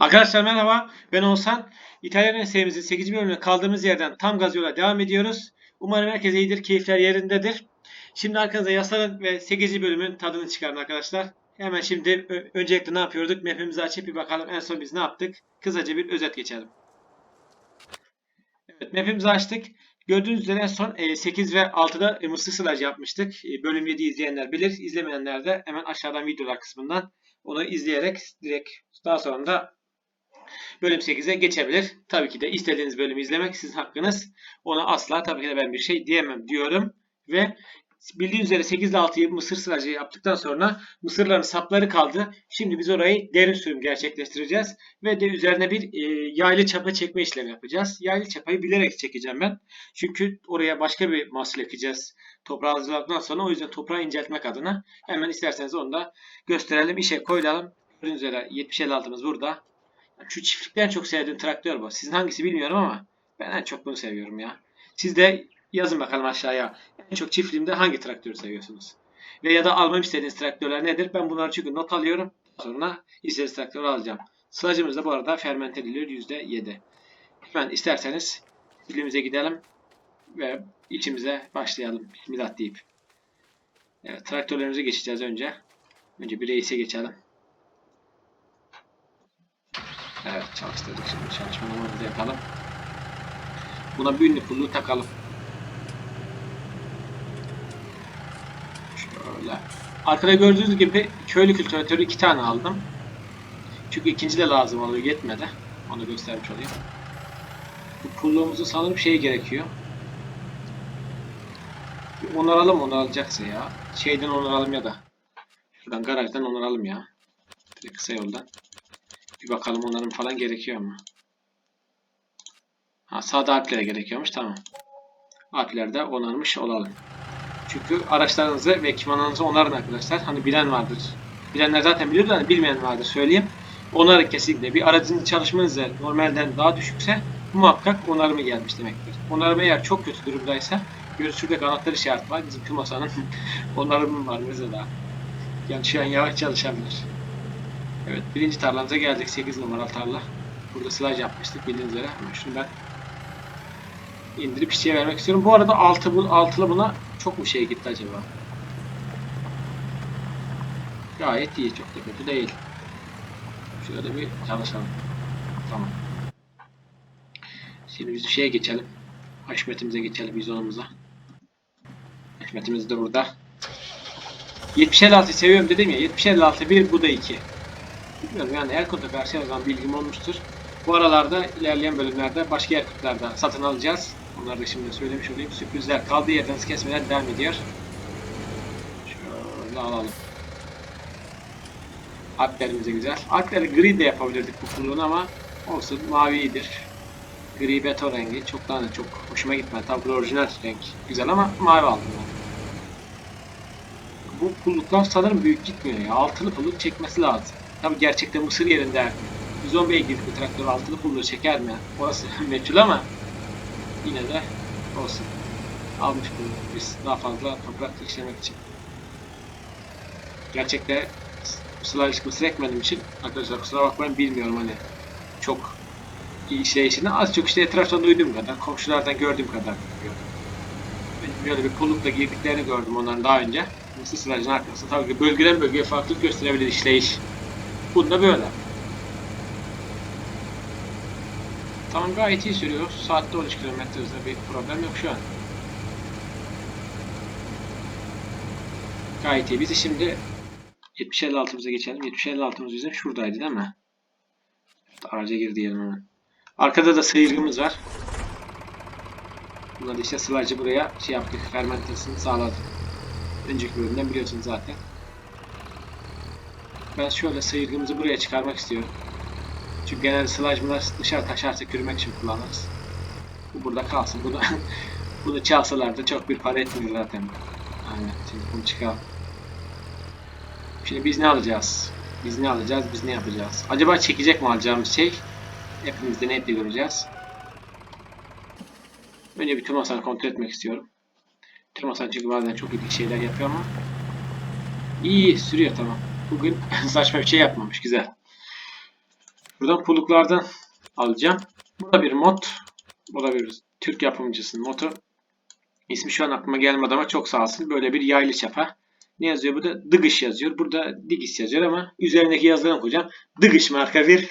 Arkadaşlar merhaba, ben Oğuzhan. İtalyan serimizin 8. bölümüne kaldığımız yerden tam gaz yola devam ediyoruz. Umarım herkes iyidir, keyifler yerindedir. Şimdi arkanıza yaslanın ve 8. bölümün tadını çıkarın arkadaşlar. Hemen şimdi öncelikle ne yapıyorduk? Map'imizi açıp bir bakalım en son biz ne yaptık? Kısaca bir özet geçelim. Evet, map'imizi açtık. Gördüğünüz üzere en son e, 8 ve 6'da e, mısır sılacı yapmıştık. E, Bölüm 7 izleyenler bilir. İzlemeyenler de hemen aşağıdan videolar kısmından onu izleyerek direkt daha sonra da bölüm 8'e geçebilir. Tabii ki de istediğiniz bölümü izlemek sizin hakkınız. Ona asla tabii ki de ben bir şey diyemem diyorum. Ve bildiğiniz üzere 8 ile 6'yı mısır sıracı yaptıktan sonra mısırların sapları kaldı. Şimdi biz orayı derin sürüm gerçekleştireceğiz. Ve de üzerine bir e, yaylı çapa çekme işlemi yapacağız. Yaylı çapayı bilerek çekeceğim ben. Çünkü oraya başka bir mahsul ekeceğiz. Toprağı hazırladıktan sonra o yüzden toprağı inceltmek adına hemen isterseniz onu da gösterelim. işe koyalım. Gördüğünüz üzere 7056'mız burada. Şu çiftlikten çok sevdiğim traktör bu. Sizin hangisi bilmiyorum ama ben en çok bunu seviyorum ya. Siz de yazın bakalım aşağıya. En çok çiftliğimde hangi traktörü seviyorsunuz? Ve ya da almamı istediğiniz traktörler nedir? Ben bunları çünkü not alıyorum. Sonra istediğiniz traktörü alacağım. Sılacımız da bu arada fermente ediliyor %7. Hemen isterseniz dilimize gidelim ve içimize başlayalım. Bismillah deyip. Evet, traktörlerimize geçeceğiz önce. Önce bir reise geçelim. Evet çalıştırdık şimdi çalışmalarımızı yapalım. Buna bir pulluğu takalım. Şöyle. Arkada gördüğünüz gibi köylü kültüratörü iki tane aldım. Çünkü ikinci de lazım oluyor yetmedi. Onu göstermiş olayım. Bu pulluğumuzun sanırım şeyi gerekiyor. Bir onaralım onarılacaksa ya. Şeyden onaralım ya da. Şuradan garajdan onaralım ya. Direkt kısa yoldan. Bir bakalım onların falan gerekiyor mu? Ha sağda alplere gerekiyormuş tamam. Alplerde onarmış olalım. Çünkü araçlarınızı ve ekipmanlarınızı onarın arkadaşlar. Hani bilen vardır. Bilenler zaten biliyor da hani bilmeyen vardır söyleyeyim. Onarın kesinlikle. Bir aracın çalışma hızı normalden daha düşükse muhakkak onarımı gelmiş demektir. Onarımı eğer çok kötü durumdaysa görüyoruz şurada kanatlar işareti var. Bizim masanın onarımı var mesela. Yani şu an yavaş çalışabilir. Evet birinci tarlamıza geldik. 8 numaralı tarla. Burada sılaj yapmıştık bildiğiniz üzere. Şunu ben indirip işçiye vermek istiyorum. Bu arada altı, bu, altılı buna çok mu şey gitti acaba? Gayet iyi. Çok da kötü değil. Şöyle bir çalışalım. Tamam. Şimdi biz şeye geçelim. Haşmetimize geçelim. Bizonumuza. Haşmetimiz de burada. 7056 seviyorum dedim ya. 7056 bir bu da 2. Bilmiyorum yani Erkut'a karşı her zaman bilgim olmuştur. Bu aralarda ilerleyen bölümlerde başka Erkut'larda satın alacağız. Onları da şimdi söylemiş olayım. Sürprizler kaldığı yerden hız kesmeler devam ediyor. Şöyle alalım. Alplerimize güzel. Alpleri gri de yapabilirdik bu kulluğunu ama olsun mavi iyidir. Gri beton rengi çok daha da çok hoşuma gitmedi. Tabii bu orijinal renk güzel ama mavi aldım ben. Bu pulluklar sanırım büyük gitmiyor ya. Altılı pulluk çekmesi lazım. Tabi gerçekten Mısır yerinde 110 beygirlik bir traktör altılı pulluğu çeker mi? Orası meçhul ama yine de olsun. Almış bunu biz daha fazla toprak işlemek için. Gerçekten Sılaj mısır ekmediğim için arkadaşlar kusura bakmayın bilmiyorum hani çok işleyişini az çok işte etraftan duyduğum kadar komşulardan gördüğüm kadar. Ben Böyle bir pullukla girdiklerini gördüm onların daha önce. Mısır sılajın arkasında tabii ki bölgeden bölgeye farklılık gösterebilir işleyiş. Bunda böyle. Tamam gayet iyi sürüyor. Saatte 13 km hızla bir problem yok şu an. Gayet iyi. Biz de şimdi 70-56'mıza geçelim. 70-56'mız bizim şuradaydı değil mi? Araca gir diyelim. Arkada da sıyırgımız var. Bunlar da işte sılacı buraya şey yaptık. Fermentasını sağladık. Önceki bölümden biliyorsunuz zaten. Ben şöyle sıyırgımızı buraya çıkarmak istiyorum. Çünkü genelde sılajmılar dışarı taşarsa kürmek için kullanırız. Bu burada kalsın. Bunu bunu çalsalar da çok bir para etmiyor zaten. Aynen. Şimdi bunu çıkalım. Şimdi biz ne alacağız? Biz ne alacağız? Biz ne yapacağız? Acaba çekecek mi alacağımız şey? Hepimiz de netle göreceğiz. Önce bir tüm kontrol etmek istiyorum. Tüm çünkü bazen çok ilginç şeyler yapıyor ama iyi sürüyor tamam. Bugün saçma bir şey yapmamış. Güzel. Buradan pulluklardan alacağım. Bu da bir mod. Bu da bir Türk yapımcısının modu. İsmi şu an aklıma gelmedi ama çok sağ olsun. Böyle bir yaylı çapa. Ne yazıyor burada? Dıgış yazıyor. Burada Digis yazıyor ama üzerindeki yazılarını okuyacağım. Dıgış marka bir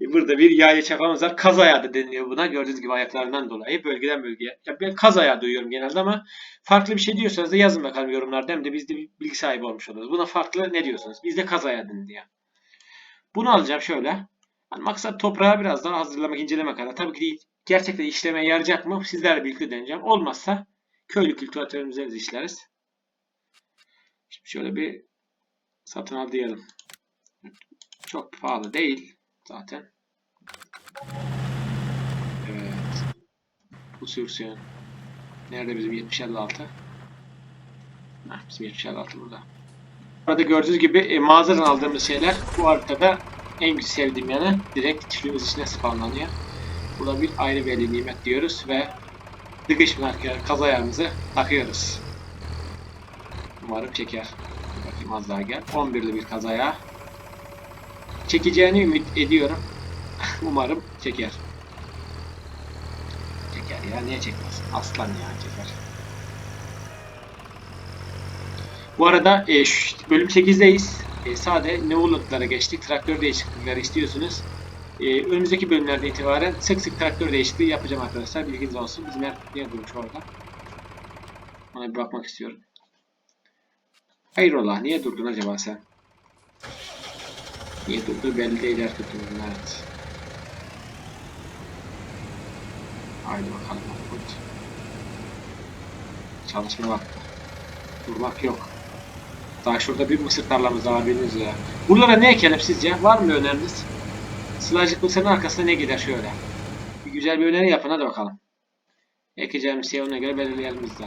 Burada bir yaylı çapamız var. Kaz ayağı da deniliyor buna. Gördüğünüz gibi ayaklarından dolayı bölgeden bölgeye. Ya ben kaz ayağı duyuyorum genelde ama farklı bir şey diyorsanız da yazın bakalım yorumlarda. Hem de biz de bir bilgi sahibi olmuş oluruz. Buna farklı ne diyorsunuz? Bizde kaz ayağı deniliyor. Bunu alacağım şöyle. Yani maksat toprağı biraz daha hazırlamak, incelemek kadar. Tabii ki değil. Gerçekten işlemeye yarayacak mı? Sizlerle birlikte deneyeceğim. Olmazsa köylü kültüratörümüze biz işleriz. Şimdi şöyle bir satın al diyelim. Çok pahalı değil zaten. Evet. Bu sürsün. Nerede bizim 7056? Heh, bizim 7056 burada. Burada gördüğünüz gibi e, mağazadan aldığımız şeyler bu haritada en güzel sevdiğim yanı direkt çiftliğimiz içine spawnlanıyor. Burada bir ayrı veli nimet diyoruz ve dıkış marka kaz ayağımızı takıyoruz. Umarım çeker. Bakayım az daha gel. 11'li bir kaz ayağı. Çekeceğini ümit ediyorum. Umarım çeker. Çeker ya niye çekmez? Aslan ya çeker. Bu arada e, şu, bölüm 8'deyiz. E, sade Neolot'lara geçtik. Traktör değişiklikleri istiyorsunuz. E, önümüzdeki bölümlerde itibaren sık sık traktör değişikliği yapacağım arkadaşlar. Bilginiz olsun. Bizim yer niye durmuş orada? Ona bir bakmak istiyorum. Hayrola niye durdun acaba sen? Niye durdu belli değil her kötülüğün evet. Haydi bakalım Mahmut. Çalışma vakti. Durmak yok. Daha şurada bir mısır tarlamız daha biliniz ya. Buralara ne ekelim sizce? Var mı öneriniz? Sılacık mısırın arkasına ne gider şöyle? Bir güzel bir öneri yapın hadi bakalım. Ekeceğimiz şey ona göre belirleyelim biz de.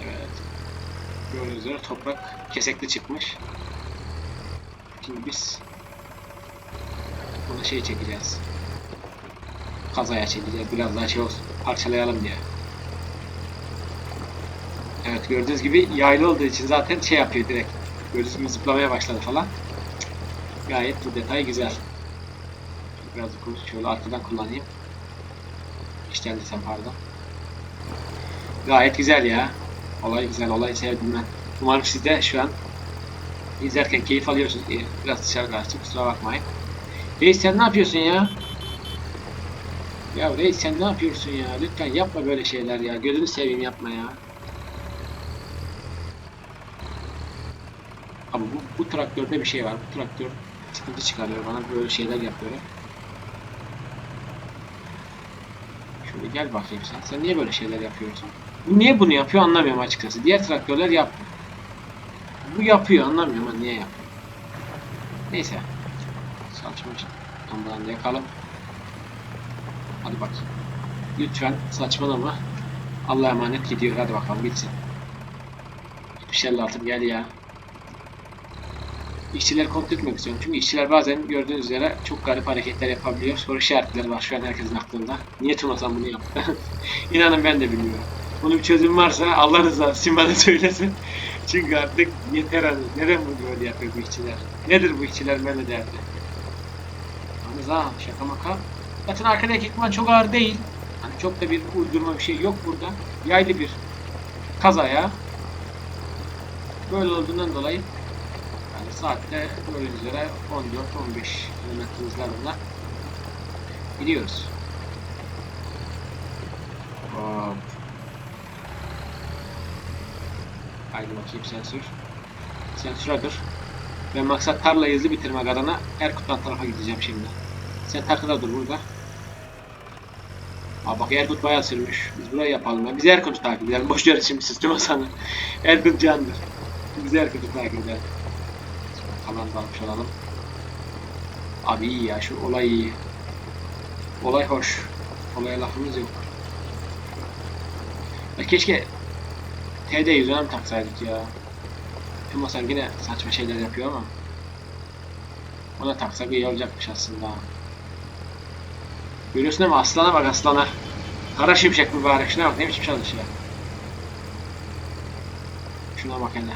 Evet. Gördüğünüz üzere toprak kesekli çıkmış. Şimdi biz buna şey çekeceğiz. Kazaya çekeceğiz. Biraz daha şey olsun. Parçalayalım diye. Evet gördüğünüz gibi yaylı olduğu için zaten şey yapıyor direkt. Gördüğünüz gibi zıplamaya başladı falan. Gayet bu detay güzel. Biraz şöyle arkadan kullanayım. Desem pardon. Gayet güzel ya. Olay güzel, olay sevdim ben. Umarım siz de şu an izlerken keyif alıyorsunuz. Biraz dışarı kaçtım, kusura bakmayın. Reis sen ne yapıyorsun ya? Ya Reis sen ne yapıyorsun ya? Lütfen yapma böyle şeyler ya. Gözünü seveyim yapma ya. Ama bu, bu traktörde bir şey var. Bu traktör sıkıntı çıkarıyor bana. Böyle şeyler yapıyor. Şöyle gel bakayım sen. Sen niye böyle şeyler yapıyorsun? Bu niye bunu yapıyor anlamıyorum açıkçası. Diğer traktörler yapmıyor. Bu yapıyor anlamıyorum ama niye yapıyor. Neyse. Saçma Ondan da yakalım. Hadi bak. Lütfen saçmalama. Allah'a emanet gidiyor. Hadi bakalım gitsin. 76 gel ya. İşçileri kontrol etmek istiyorum. Çünkü işçiler bazen gördüğünüz üzere çok garip hareketler yapabiliyor. Soru işaretleri var şu an herkesin aklında. Niye Tunasan bunu yaptı? İnanın ben de bilmiyorum. Bunun bir çözüm varsa Allah rızası için bana söylesin. Çünkü artık yeter hani. Neden bunu böyle yapıyor bu işçiler? Nedir bu işçiler böyle derdi? Yalnız ha şaka maka. Zaten arkadaki ekipman çok ağır değil. Hani çok da bir uydurma bir şey yok burada. Yaylı bir kazaya. Böyle olduğundan dolayı yani saatte gördüğünüz üzere 14-15 km hızlarında gidiyoruz. Hop. Haydi bakayım sensör. Sensöre dur. Ben maksat tarlayı hızlı bitirmek adına Erkut'tan tarafa gideceğim şimdi. Sen takıda dur burada. Aa bak Erkut bayağı sürmüş. Biz burayı yapalım ya. Biz Erkut'u takip edelim. Boş ver şimdi sistem sana. Erkut candır. Biz Erkut'u takip edelim. Kalan da almış olalım. Abi iyi ya şu olay iyi. Olay hoş. Olaya lafımız yok. Ya keşke TD yüzüne mi taksaydık ya? Tüm Hasan yine saçma şeyler yapıyor ama. Ona taksak iyi olacakmış aslında. Görüyorsun mi? Aslana bak aslana. Kara şimşek mübarek. Şuna bak ne biçim çalışıyor. Şuna bak hele.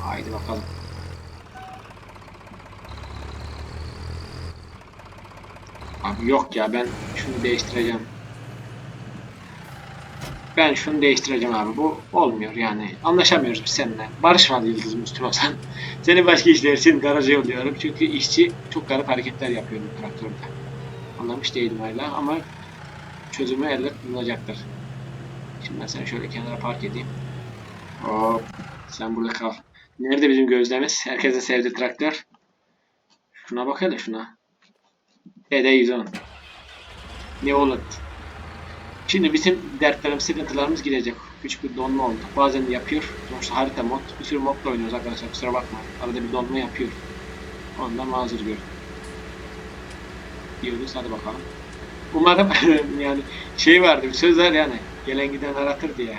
Haydi bakalım. Abi yok ya ben şunu değiştireceğim. Ben şunu değiştireceğim abi. Bu olmuyor yani. Anlaşamıyoruz biz seninle. Barış var Yıldız Müslüman sen. Seni başka işler için garaja yolluyorum. Çünkü işçi çok garip hareketler yapıyor bu traktörde. Anlamış değilim hala ama çözümü elbet bulunacaktır. Şimdi ben seni şöyle kenara park edeyim. Hop. Sen burada kal. Nerede bizim gözlemiz? Herkesin sevdiği traktör. Şuna bak şuna. DD110. Ne olur? Şimdi bizim dertlerimiz, sıkıntılarımız gidecek. Küçük bir donma oldu. Bazen yapıyor. Sonuçta harita mod. Bir sürü modla oynuyoruz arkadaşlar. Kusura bakma. Arada bir donma yapıyor. Ondan mazur görün. Diyoruz. Hadi bakalım. Umarım yani şey vardı. Bir söz var yani. Gelen giden aratır diye.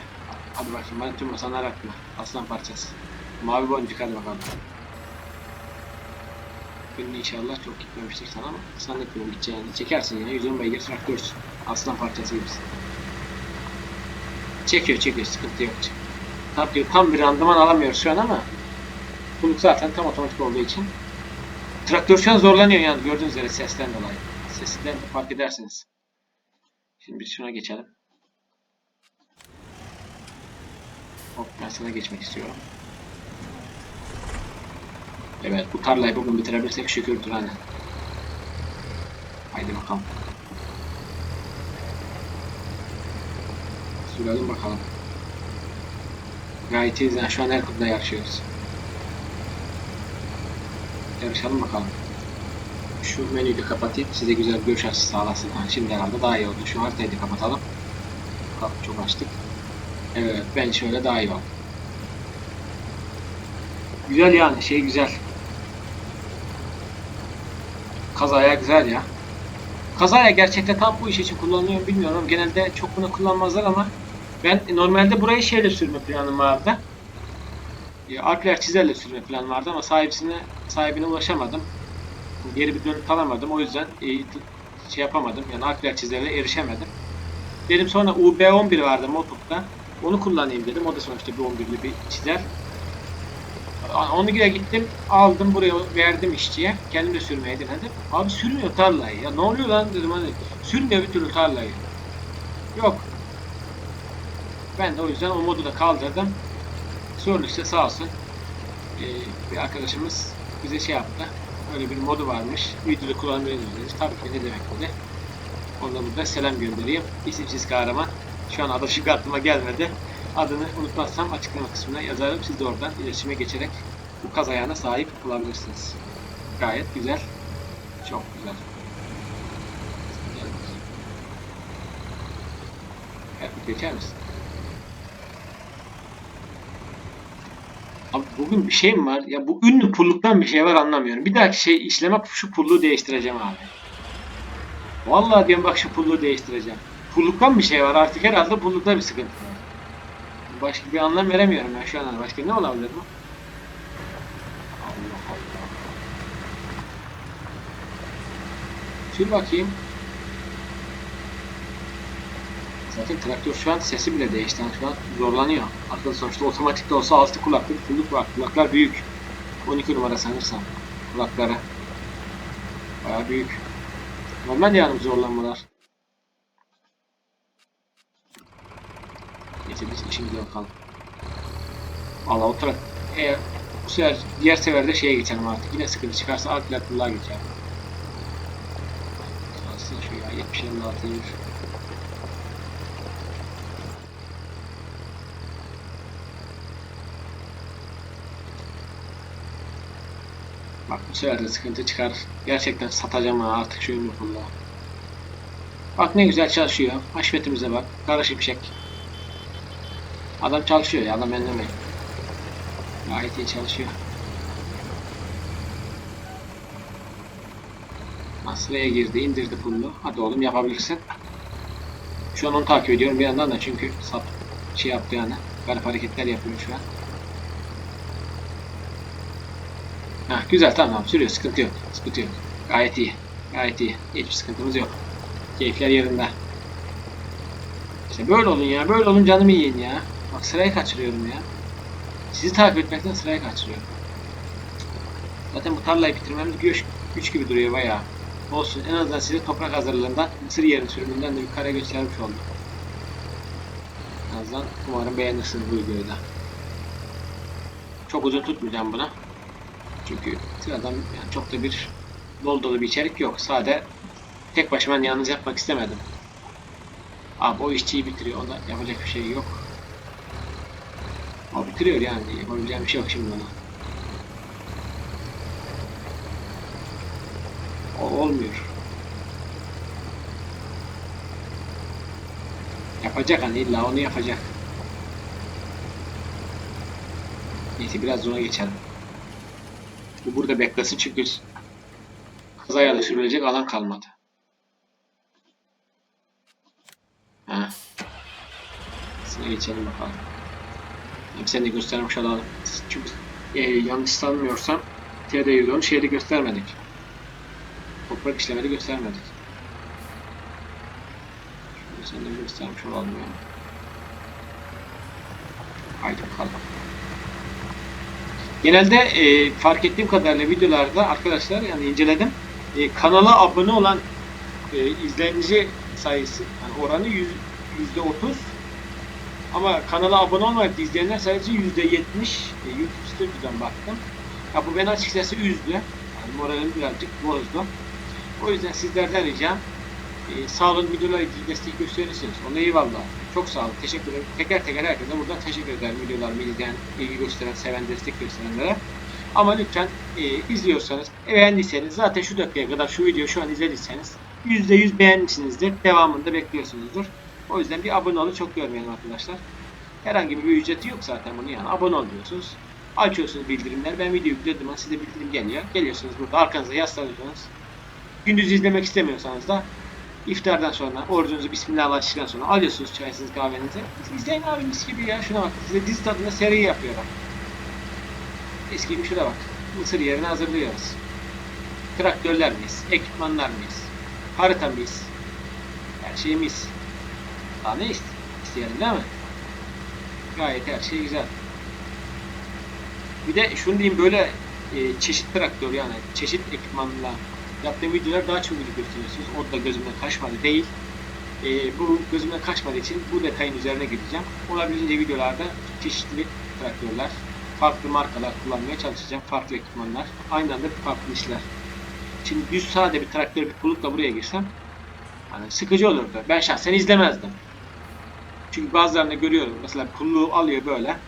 Hadi bakayım. Bana tüm masanı aratma. Aslan parçası. Mavi boncuk hadi bakalım. Günün inşallah çok gitmemiştir sana ama zannetmiyorum gideceğini. Çekersin yine 110 beygir traktörsün. Aslan parçası gibisin. Çekiyor çekiyor sıkıntı yok. Tabii tam bir randıman alamıyoruz şu an ama Kuluk zaten tam otomatik olduğu için traktör şu an zorlanıyor yani gördüğünüz üzere sesten dolayı. Sesinden fark edersiniz. Şimdi biz şuna geçelim. Hop ben sana geçmek istiyorum. Evet bu tarlayı bugün bitirebilirsek şükürdür hani. Haydi bakalım. Sürelim bakalım. Gayet iyiyiz yani şu an her konuda yarışıyoruz. Yarışalım bakalım. Şu menüyü de kapatayım size güzel görüş açısı sağlasın. Ha, şimdi herhalde daha iyi oldu. Şu haritayı da kapatalım. Bak çok açtık. Evet ben şöyle daha iyi oldu. Güzel yani şey güzel. Kazaya güzel ya. Kazaya gerçekten tam bu iş için kullanılıyor mu bilmiyorum. Genelde çok bunu kullanmazlar ama ben normalde burayı şeyle sürme planım vardı. Alpler çizerle sürme planım vardı ama sahibisine sahibine ulaşamadım. Geri bir dönüp alamadım. O yüzden e, şey yapamadım. Yani Alpler çizerle erişemedim. Dedim sonra UB11 vardı Motoc'ta. Onu kullanayım dedim. O da sonuçta bir 11'li bir çizer. Onu güne gittim, aldım buraya verdim işçiye. Kendim de sürmeye denedim. Abi sürmüyor tarlayı. Ya ne oluyor lan dedim hani. Sürmüyor bir türlü tarlayı. Yok. Ben de o yüzden o modu da kaldırdım. Sordu işte sağ olsun. Ee, bir arkadaşımız bize şey yaptı. Öyle bir modu varmış. Videoda kullanmayı dedi. Tabii ki ne demek dedi. Ona burada selam göndereyim. İsimsiz kahraman. Şu an adı şık aklıma gelmedi. Adını unutmazsam açıklama kısmına yazarım. Siz de oradan iletişime geçerek bu kaz ayağına sahip olabilirsiniz. Gayet güzel. Çok güzel. Evet, geçer misin? Abi bugün bir şey mi var? Ya bu ünlü pulluktan bir şey var anlamıyorum. Bir dahaki şey işleme şu pulluğu değiştireceğim abi. Vallahi diyorum bak şu pulluğu değiştireceğim. Pulluktan bir şey var artık herhalde pullukta bir sıkıntı. Başka bir anlam veremiyorum ben şu an. Başka ne olabilir bu? Allah Allah. Sür bakayım. Zaten traktör şu an sesi bile değişti. Yani şu an zorlanıyor. Arkada sonuçta otomatik de olsa altı kulaklık, kulluk var. Kulaklar büyük. 12 numara sanırsam. Kulakları. Bayağı büyük. Normal yani zorlanmalar. Biz işimize bakalım. Valla o taraf eğer bu sefer diğer seferde şeye geçelim artık. Yine sıkıntı çıkarsa alt platformlar geçelim. Aslında şu ya 70 56 yıl. Bak bu sefer de sıkıntı çıkar. Gerçekten satacağım ha artık şu ünlü. Bak ne güzel çalışıyor. Haşmetimize bak. Kara şimşek. Adam çalışıyor ya adam ellemeyin. Gayet iyi çalışıyor. Aslı'ya girdi, indirdi pullu. Hadi oğlum yapabilirsin. Şu an onu takip ediyorum bir yandan da çünkü sap şey yaptı yani. Garip hareketler yapıyor şu an. Heh, güzel tamam sürüyor sıkıntı yok. Sıkıntı yok. Gayet iyi. Gayet iyi. Hiçbir sıkıntımız yok. Keyifler yerinde. İşte böyle olun ya. Böyle olun canımı yiyin ya. Bak sırayı kaçırıyorum ya. Sizi takip etmekten sırayı kaçırıyor. Zaten bu tarlayı bitirmemiz güç, güç gibi duruyor bayağı. Olsun en azından size toprak hazırlığından, mısır yerin sürümünden de bir kare göstermiş oldum. En azından umarım beğenirsiniz bu videoyu da. Çok uzun tutmayacağım buna. Çünkü sıradan yani çok da bir dolu dolu bir içerik yok. Sade tek başıma yalnız yapmak istemedim. Abi o işçiyi bitiriyor. Onda yapacak bir şey yok. O bitiriyor yani. Yapabileceğim bir şey yok şimdi ona. O olmuyor. Yapacak hani illa onu yapacak. Neyse biraz ona geçelim. Bu burada beklesin çünkü kazaya düşürülecek alan kalmadı. Ha. Sıra geçelim bakalım. Seni de göstermiş olalım. Çünkü e, yanlış sanmıyorsam TD110 şeyde göstermedik. Toprak işlemeli göstermedik. Şunu sen de göstermiş olalım ya. Haydi bakalım. Genelde e, fark ettiğim kadarıyla videolarda arkadaşlar yani inceledim. E, kanala abone olan e, izleyici sayısı yani oranı yüz- yüzde otuz ama kanala abone olmayıp da izleyenler sayısı yüzde yetmiş e, YouTube Studio'dan baktım. Ya bu beni açıkçası üzdü. Yani moralim birazcık bozdu. O yüzden sizlerden ricam e, sağ olun videolara ilgili destek gösterirsiniz. Ona eyvallah. Çok sağ olun. Teşekkür ederim. Teker teker herkese buradan teşekkür ederim videolarımı izleyen, ilgi gösteren, seven, destek gösterenlere. Ama lütfen e, izliyorsanız, beğendiyseniz zaten şu dakikaya kadar şu videoyu şu an izlediyseniz %100 beğenmişsinizdir. Devamında bekliyorsunuzdur. O yüzden bir abone olun çok görmeyelim arkadaşlar. Herhangi bir ücreti yok zaten bunun yani. Abone oluyorsunuz. Açıyorsunuz bildirimler. Ben video yüklediğim zaman size bildirim geliyor. Geliyorsunuz burada arkanıza yaslanıyorsunuz. Gündüz izlemek istemiyorsanız da iftardan sonra orucunuzu bismillahlaştıktan sonra alıyorsunuz çayınızı kahvenizi. İzleyin abi mis gibi ya şuna bak. Size dizi tadında seri yapıyorum. Mis gibi şuna bak. Mısır yerini hazırlıyoruz. Traktörler miyiz? Ekipmanlar mıyız? Harita mıyız? Her şeyimiz. Daha ne ist- isteyelim değil mi? Gayet her şey güzel. Bir de şunu diyeyim böyle e, çeşit traktör yani çeşit ekipmanla yaptığım videolar daha çok ilgi gösteriyorsunuz. O da gözümden kaçmadı değil. E, bu gözümden kaçmadığı için bu detayın üzerine gideceğim. Olabildiğince videolarda çeşitli traktörler, farklı markalar kullanmaya çalışacağım. Farklı ekipmanlar. Aynı anda farklı işler. Şimdi düz sade bir traktör bir pullukla buraya girsem hani sıkıcı olurdu. Ben şahsen izlemezdim. Çünkü bazılarını görüyorum. Mesela pulluğu alıyor böyle.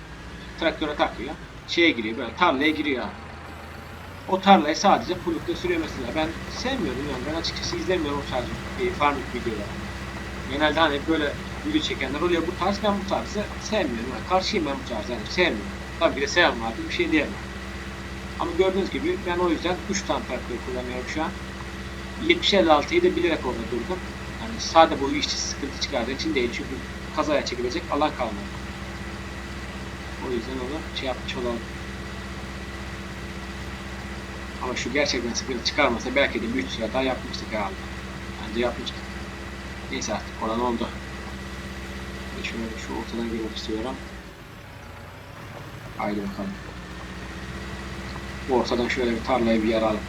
Traktöre takıyor. Şeye giriyor böyle tarlaya giriyor. O tarlayı sadece pullukta sürüyor mesela. Ben sevmiyorum yani. Ben açıkçası izlemiyorum o tarz e, farming videoları. Genelde hani böyle video çekenler oluyor bu tarz. Ben bu tarzı sevmiyorum. Yani karşıyım ben bu tarzı. Yani sevmiyorum. Tabii ki de seven vardı. Bir şey diyemem. Ama gördüğünüz gibi ben o yüzden 3 tane traktör kullanıyorum şu an. 70-56'yı da bilerek orada durdum. Yani sade bu işçi sıkıntı çıkardığı için değil. Çünkü kazaya çekilecek alan kalmadı. O yüzden onu şey yapmış olalım. Ama şu gerçekten sıkıntı çıkarmasa belki de bir 3 sıra daha yapmıştık herhalde. Bence yapmıştık. Neyse artık olan oldu. Şöyle şu ortadan girmek istiyorum. Haydi bakalım. Bu ortadan şöyle bir tarlayı bir yaralım.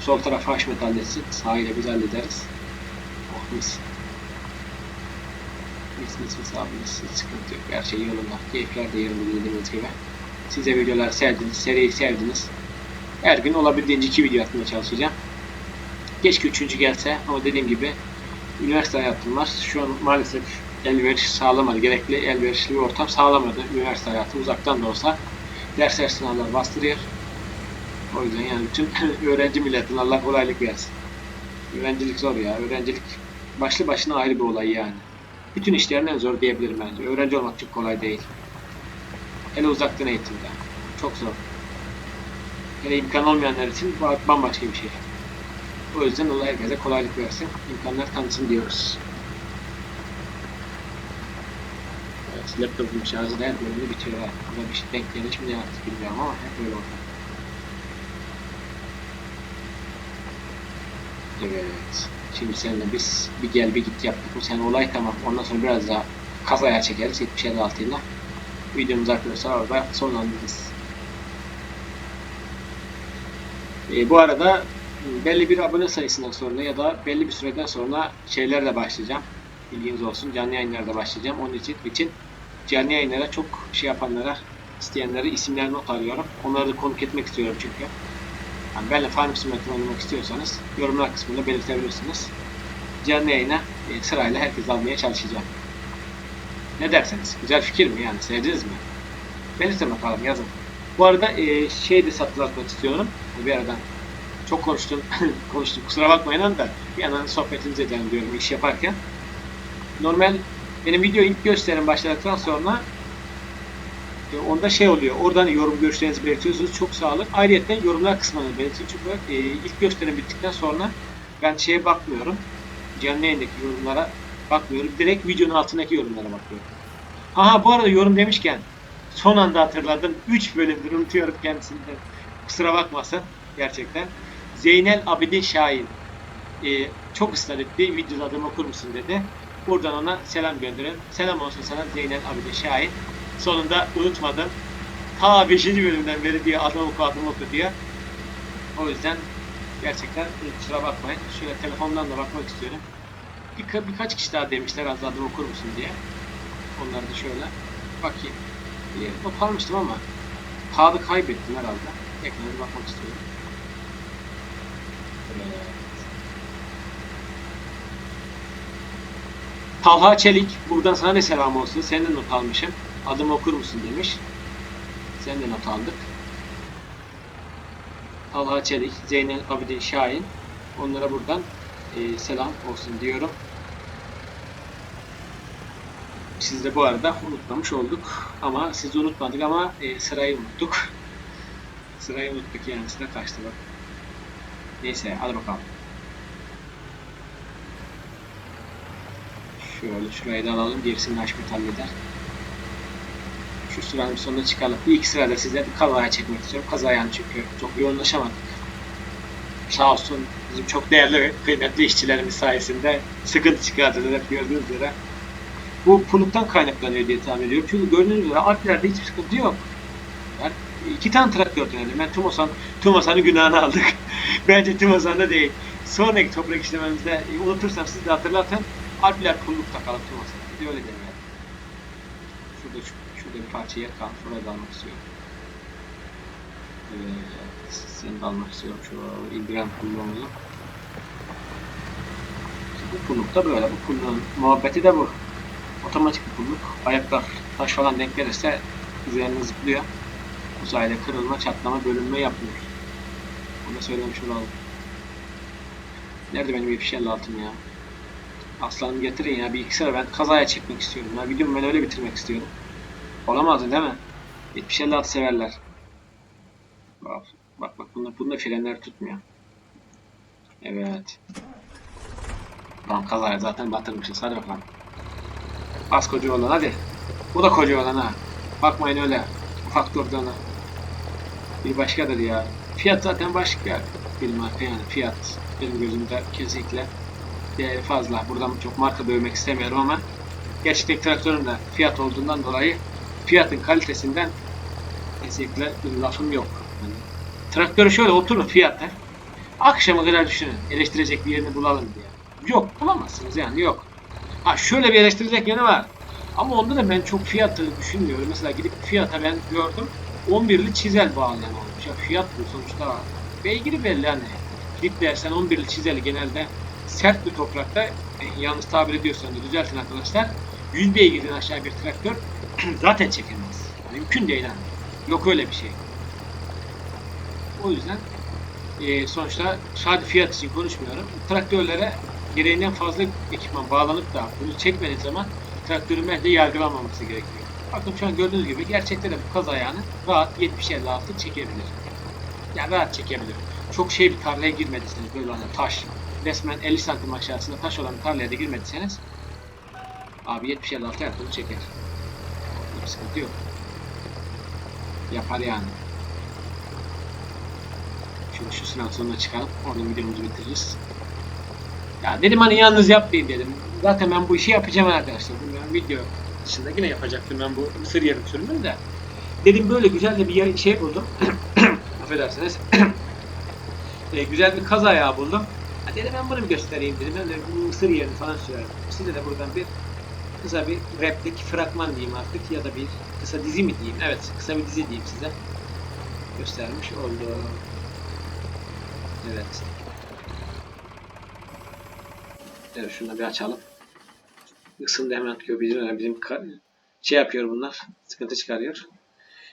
Sol taraf haş metallesin. Sahile biz hallederiz. Oh mis. Mis mis mis abi mis. Hiç sıkıntı yok. Her şey yolunda. Keyifler de yerinde dediğimiz gibi. Size videolar sevdiniz. Seriyi sevdiniz. Her gün olabildiğince iki video atmaya çalışacağım. Keşke üçüncü gelse ama dediğim gibi üniversite hayatım var. Şu an maalesef elveriş sağlamadı. Gerekli elverişli bir ortam sağlamadı. Üniversite hayatı uzaktan da olsa dersler sınavlar bastırıyor. O yüzden yani bütün öğrenci milletine Allah kolaylık versin. Öğrencilik zor ya. Öğrencilik başlı başına ayrı bir olay yani. Bütün işlerin en zor diyebilirim bence. Öğrenci olmak çok kolay değil. Hele uzaktan eğitimde. Çok zor. Hele imkan olmayanlar için bu bambaşka bir şey. O yüzden Allah herkese kolaylık versin. İmkanlar tanısın diyoruz. Evet, laptopum şarjı da her bölümde bitiyor. Buna bir şey denk geliş mi ne artık bilmiyorum ama hep böyle oldu. Evet. Şimdi seninle biz bir gel bir git yaptık. Bu sene olay tamam. Ondan sonra biraz daha kazaya çekeriz 76 ile. videomuzu arkadaşlar orada sonlandırırız. E, bu arada belli bir abone sayısından sonra ya da belli bir süreden sonra şeylerle başlayacağım. Bilginiz olsun. Canlı yayınlarda başlayacağım. Onun için, için canlı yayınlara çok şey yapanlara, isteyenlere isimler not alıyorum. Onları da konuk etmek istiyorum çünkü. Yani benimle Farm Simulator oynamak istiyorsanız yorumlar kısmında belirtebilirsiniz. Canlı yayına e, sırayla herkes almaya çalışacağım. Ne derseniz? Güzel fikir mi yani? Sevdiniz mi? Belirtin bakalım yazın. Bu arada e, şey de hatırlatmak istiyorum. Bir aradan çok konuştum, konuştum kusura bakmayın da bir yandan sohbetinizi edelim diyorum iş yaparken. Normal benim video ilk gösterim başladıktan sonra onda şey oluyor. Oradan yorum görüşlerinizi belirtiyorsunuz. Çok sağ olun. Ayrıca yorumlar kısmını belirtin. Çünkü e, ilk gösterim bittikten sonra ben şeye bakmıyorum. Canlı yayındaki yorumlara bakmıyorum. Direkt videonun altındaki yorumlara bakıyorum. Aha bu arada yorum demişken son anda hatırladım. 3 bölümdür unutuyorum kendisinden. Kusura bakmasın gerçekten. Zeynel Abidin Şahin e, çok ısrar etti. Videoda adımı okur musun dedi. Buradan ona selam gönderin. Selam olsun sana Zeynel Abidin Şahin. Sonunda unutmadım. Ta 5. bölümden beri diye adam adam oku diye. O yüzden gerçekten kusura bakmayın. Şöyle telefondan da bakmak istiyorum. Bir, birkaç kişi daha demişler az adım okur musun diye. Onları da şöyle bakayım. Bir not almıştım ama kağıdı kaybettim herhalde. Tekrar bakmak istiyorum. Evet. Talha Çelik, buradan sana ne selam olsun. Sen de not almışım. Adımı okur musun demiş. Sen de not aldık. Talha Çelik, Zeynel Abidin Şahin. Onlara buradan e, selam olsun diyorum. Siz de bu arada unutmamış olduk. Ama sizi unutmadık ama e, sırayı unuttuk. Sırayı unuttuk yani size kaçtı bak. Neyse hadi bakalım. Şöyle şurayı da alalım. Gerisini Haşmet halleder. Şu sıranın sonuna çıkalım. İlk sırada size bir kazaya çekmek istiyorum. Kaza yani çünkü çok yoğunlaşamadık. Sağ olsun bizim çok değerli ve kıymetli işçilerimiz sayesinde sıkıntı çıkardılar hep gördüğünüz üzere. Bu puluktan kaynaklanıyor diye tahmin ediyorum. Çünkü gördüğünüz üzere Alplerde hiçbir sıkıntı yok. Yani iki tane traktör denedim. Ben Tumosan, Tumosan'ın günahını aldık. Bence Tumosan'da değil. Sonraki toprak işlememizde e, unutursam siz de hatırlatın. Alpler pulluk takalım Tumosan. Bir de öyle deneyelim. Şurada, şurada bir parça. Oraya da almak istiyorum. Evet. Seni de almak istiyorum. Şu indiren pulluğumuzu. Bu pulluk da böyle. Bu pulluğun muhabbeti de bu. Otomatik bir pulluk. Ayaklar taş falan denk gelirse üzerine zıplıyor. Uzayda kırılma, çatlama, bölünme yapmıyor. Bunu da söylemiş olalım. Nerede benim yetişen altım ya? Aslanım getirin ya. Bir iki sıra ben kazaya çekmek istiyorum. Ya videomu ben öyle bitirmek istiyorum. Olamazdı değil mi? 70 severler. Bak bak, bak bunda, bunda frenler tutmuyor. Evet. Kazaya zaten batırmışız. Hadi bakalım. Bas koca olan hadi. Bu da koca olan ha. Bakmayın öyle. Ufak durduğuna. Bir başkadır ya. Fiyat zaten başka bir marka yani. Fiyat benim gözümde kesinlikle değeri fazla. Buradan çok marka dövmek istemiyorum ama gerçekten traktörün de fiyat olduğundan dolayı fiyatın kalitesinden kesinlikle bir lafım yok. Yani, traktörü şöyle oturun fiyatlar. Akşama kadar düşünün. Eleştirecek bir yerini bulalım diye. Yok bulamazsınız yani yok. Ha şöyle bir eleştirecek yanı var. Ama onda da ben çok fiyatı düşünmüyorum. Mesela gidip fiyata ben gördüm. 11'li çizel bağlayan olmuş. Ya fiyat bu sonuçta. Beygiri belli hani. Gidip dersen 11'li çizel genelde sert bir toprakta e, yanlış tabir ediyorsanız düzeltin arkadaşlar. 100 beygirden aşağı bir traktör zaten çekilmez. Mümkün değil hani. Yok öyle bir şey. O yüzden e, sonuçta sadece fiyat için konuşmuyorum. Traktörlere gereğinden fazla ekipman bağlanıp da bunu çekmediği zaman traktörün bence yargılanmaması gerekiyor. Bakın şu an gördüğünüz gibi gerçekten de bu kaz ayağını rahat 70-56 çekebilir. Yani rahat çekebilir. Çok şey bir tarlaya girmediyseniz böyle hani taş, resmen 50 santim aşağısında taş olan bir tarlaya da girmediyseniz abi 70-56 her türlü çeker. Sıkıntı yok. Yapar yani. Şimdi şu sınav sonuna çıkalım. Oradan videomuzu bitiririz. Ya dedim hani yalnız yapmayayım dedim. Zaten ben bu işi yapacağım arkadaşlar. Bilmiyorum video dışında yine yapacaktım ben bu mısır yarım sürümünü de. Dedim böyle güzel de bir şey buldum. Affedersiniz. E, güzel bir kaz ayağı buldum. Ha dedim ben bunu bir göstereyim dedim. Ben de bu mısır yerini falan sürerim. Size de buradan bir kısa bir replik, fragman diyeyim artık ya da bir kısa dizi mi diyeyim. Evet kısa bir dizi diyeyim size. Göstermiş oldum. Evet. Evet şunu da bir açalım. Isındı hemen bizim, bizim şey yapıyor bunlar. Sıkıntı çıkarıyor.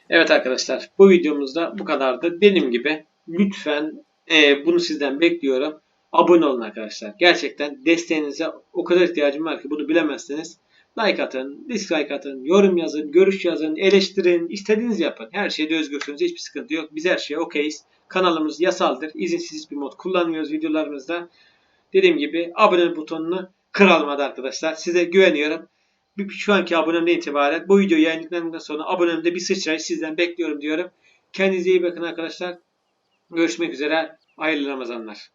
Evet arkadaşlar bu videomuzda bu kadardı. Dediğim gibi lütfen e, bunu sizden bekliyorum. Abone olun arkadaşlar. Gerçekten desteğinize o kadar ihtiyacım var ki bunu bilemezsiniz. Like atın, dislike atın, yorum yazın, görüş yazın, eleştirin, istediğiniz yapın. Her şeyde özgürsünüz. Hiçbir sıkıntı yok. Biz her şeye okeyiz. Kanalımız yasaldır. İzinsiz bir mod kullanmıyoruz videolarımızda. Dediğim gibi abone butonunu kıralım hadi arkadaşlar. Size güveniyorum. Şu anki abonemden itibaren bu videoyu yayınladıktan sonra abonemde bir sıçrayış sizden bekliyorum diyorum. Kendinize iyi bakın arkadaşlar. Görüşmek üzere. Hayırlı Ramazanlar.